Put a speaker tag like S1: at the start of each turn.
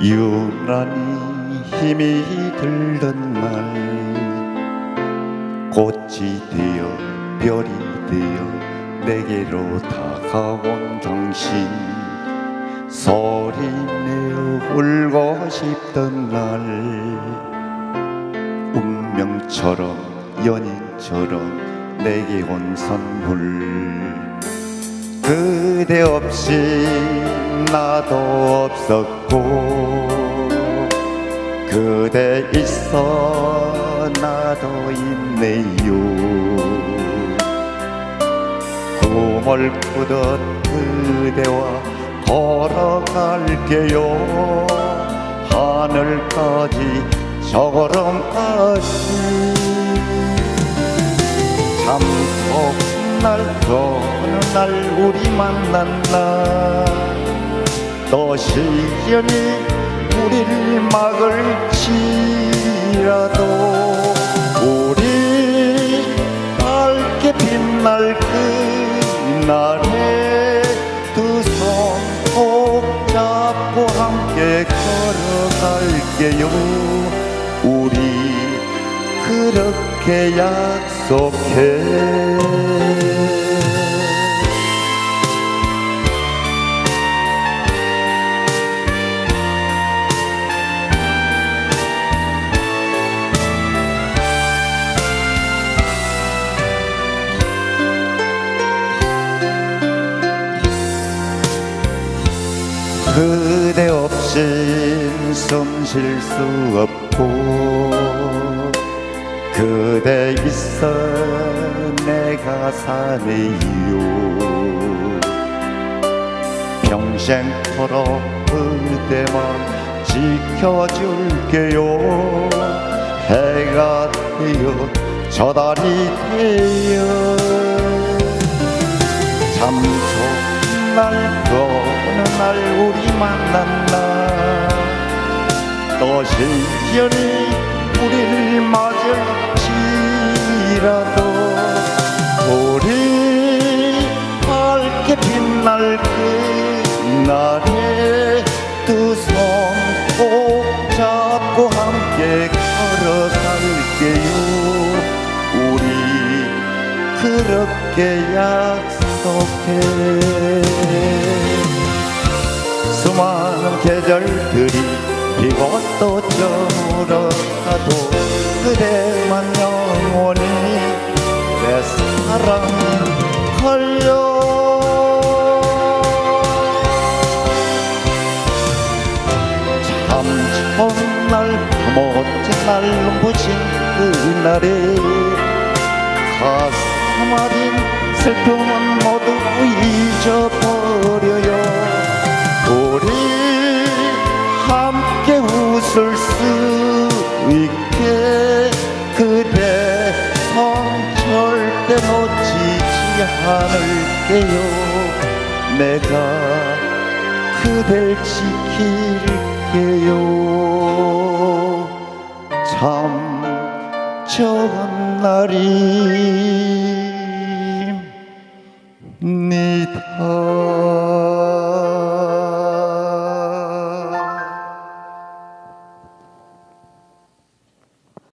S1: 유난히 힘이 들던 날 꽃이 되어 별이 되어 내게로 다가온 당신 소리내어 울고 싶던 날 운명처럼 연인처럼 내게 온 선물 그대 없이 나도 없었고 그대 있어 나도 있네요. 꿈을 꾸던 그대와 걸어갈게요. 하늘까지 저걸음까지 잠속 날 어느 날 우리 만난 날 또 시련이 우리를 막을지라도 우리 밝게 빛날 그날에 두손꼭 잡고 함께 걸어갈게요. 우리 그렇게 약속해 그대 없인 숨쉴 수 없고 그대 있어 내가 사네요. 평생토록 그대만 지켜줄게요. 해가 되어 저 달이 되어 참 좋은 날 어느 날 우리 만난 날또 시련이 우리를 맞을지라도 우리 밝게 빛날 그날에 두 손 꼭 잡고 함께 걸어갈게요. 우리 그렇게 약속해 수많은 계절들이 피고 또 저물어가도 그대만 영원히 내 사랑이 걸려. 참 좋은 날 멋진 날 눈부신 그날에 가슴 아린 슬픔은 모두 잊어 그대 손 절대 놓치지 않을게요. 내가 그댈 지킬게요. 참 좋은 날이